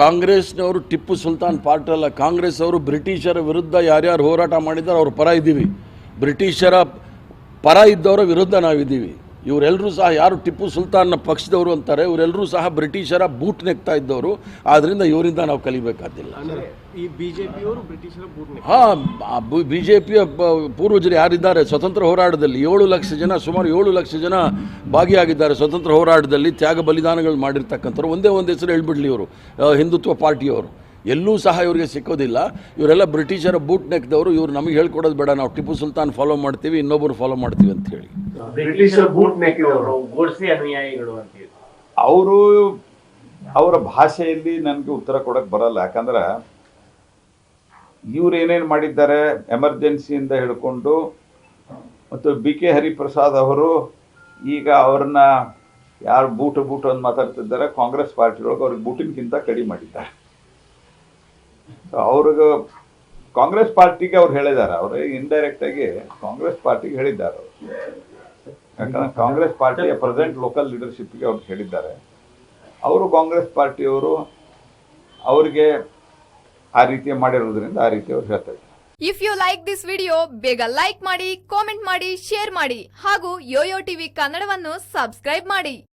ಕಾಂಗ್ರೆಸ್ನವರು ಟಿಪ್ಪು ಸುಲ್ತಾನ್ ಪಾರ್ಟ್ ಅಲ್ಲ ಕಾಂಗ್ರೆಸ್ ಅವರು ಬ್ರಿಟಿಷರ ವಿರುದ್ಧ ಯಾರ್ಯಾರು ಹೋರಾಟ ಮಾಡಿದ್ದಾರೆ, ಅವ್ರ ಪರ ಇದ್ದೀವಿ. ಬ್ರಿಟಿಷರ ಪರ ಇದ್ದವರ ವಿರುದ್ಧ ನಾವಿದ್ದೀವಿ. ಇವರೆಲ್ಲರೂ ಸಹ ಯಾರು ಟಿಪ್ಪು ಸುಲ್ತಾನ್ನ ಪಕ್ಷದವರು ಅಂತಾರೆ ಇವರೆಲ್ಲರೂ ಸಹ ಬ್ರಿಟಿಷರ ಬೂಟ್ ನೆಗ್ತಾ ಇದ್ದವರು. ಆದ್ದರಿಂದ ಇವರಿಂದ ನಾವು ಕಲಿಬೇಕಾದಿಲ್ಲ. ಈ ಬಿಜೆಪಿಯವರು ಬ್ರಿಟಿಷರ ಹಾಂ ಬಿ ಜೆ ಪಿಯ ಪೂರ್ವಜರು ಯಾರಿದ್ದಾರೆ? ಸ್ವತಂತ್ರ ಹೋರಾಟದಲ್ಲಿ ಏಳು ಲಕ್ಷ ಜನ ಸುಮಾರು ಏಳು ಲಕ್ಷ ಜನ ಭಾಗಿಯಾಗಿದ್ದಾರೆ ಸ್ವತಂತ್ರ ಹೋರಾಟದಲ್ಲಿ ತ್ಯಾಗ ಬಲಿದಾನಗಳು ಮಾಡಿರ್ತಕ್ಕಂಥವ್ರು. ಒಂದೇ ಒಂದು ಹೆಸರು ಹೇಳ್ಬಿಡ್ಲಿ ಇವರು ಹಿಂದುತ್ವ ಪಾರ್ಟಿಯವರು. ಎಲ್ಲೂ ಸಹ ಇವರಿಗೆ ಸಿಕ್ಕೋದಿಲ್ಲ. ಇವರೆಲ್ಲ ಬ್ರಿಟಿಷರ ಬೂಟ್ ನೆಕ್ದವರು ಇವ್ರು ನಮಗೆ ಹೇಳ್ಕೊಡೋದು ಬೇಡ ನಾವು ಟಿಪ್ಪು ಸುಲ್ತಾನ್ ಫಾಲೋ ಮಾಡ್ತೀವಿ ಇನ್ನೊಬ್ಬರು ಫಾಲೋ ಮಾಡ್ತೀವಿ ಅಂತ ಹೇಳಿ. ಬ್ರಿಟಿಷರ ಬೂಟ್ ನೆಕ್ಕಿದವರು ಗೋಡ್ಸೆ ಅನುಯಾಯಿಗಳು ಅಂತೀವಿ ಅವರು ಅವರ ಭಾಷೆಯಲ್ಲಿ ನನಗೆ ಉತ್ತರ ಕೊಡಕ್ಕೆ ಬರಲ್ಲ. ಯಾಕಂದ್ರೆ ಇವ್ರು ಏನೇನು ಮಾಡಿದ್ದಾರೆ ಎಮರ್ಜೆನ್ಸಿಯಿಂದ ಹಿಡ್ಕೊಂಡು ಮತ್ತು ಬಿ ಕೆ ಹರಿಪ್ರಸಾದ್ ಅವರು ಈಗ ಅವ್ರನ್ನ ಯಾರು ಬೂಟು ಬೂಟು ಅಂತ ಮಾತಾಡ್ತಿದ್ದಾರೆ ಕಾಂಗ್ರೆಸ್ ಪಾರ್ಟಿಯೊಳಗೆ ಅವ್ರಿಗೆ ಬೂಟಿನಕ್ಕಿಂತ ಕಡಿಮೆ ಮಾಡಿದ್ದಾರೆ. ಅವ್ರಿಗೆ ಕಾಂಗ್ರೆಸ್ ಪಾರ್ಟಿಗೆ ಅವ್ರು ಹೇಳಿದ್ದಾರೆ. ಅವರು ಇಂಡೈರೆಕ್ಟ್ ಆಗಿ ಕಾಂಗ್ರೆಸ್ ಪಾರ್ಟಿಗೆ ಹೇಳಿದ್ದಾರೆ ಅವರು. ಯಾಕಂದ್ರೆ ಕಾಂಗ್ರೆಸ್ ಪಾರ್ಟಿಯ ಪ್ರೆಸೆಂಟ್ ಲೋಕಲ್ ಲೀಡರ್ಶಿಪ್ಗೆ ಅವ್ರು ಹೇಳಿದ್ದಾರೆ. ಅವರು ಕಾಂಗ್ರೆಸ್ ಪಾರ್ಟಿಯವರು ಅವರಿಗೆ ಆ ರೀತಿ ಮಾಡಿರೋದ್ರಿಂದ ಆ ರೀತಿ ಅವ್ರು ಹೇಳ್ತಾರೆ if you like this video ಬೇಗ ಲೈಕ್ ಮಾಡಿ ಕಾಮೆಂಟ್ ಮಾಡಿ ಶೇರ್ ಮಾಡಿ ಹಾಗೂ ಯೋಯೋ ಟಿವಿ ಕನ್ನಡವನ್ನು ಸಬ್ಸ್ಕ್ರೈಬ್ ಮಾಡಿ.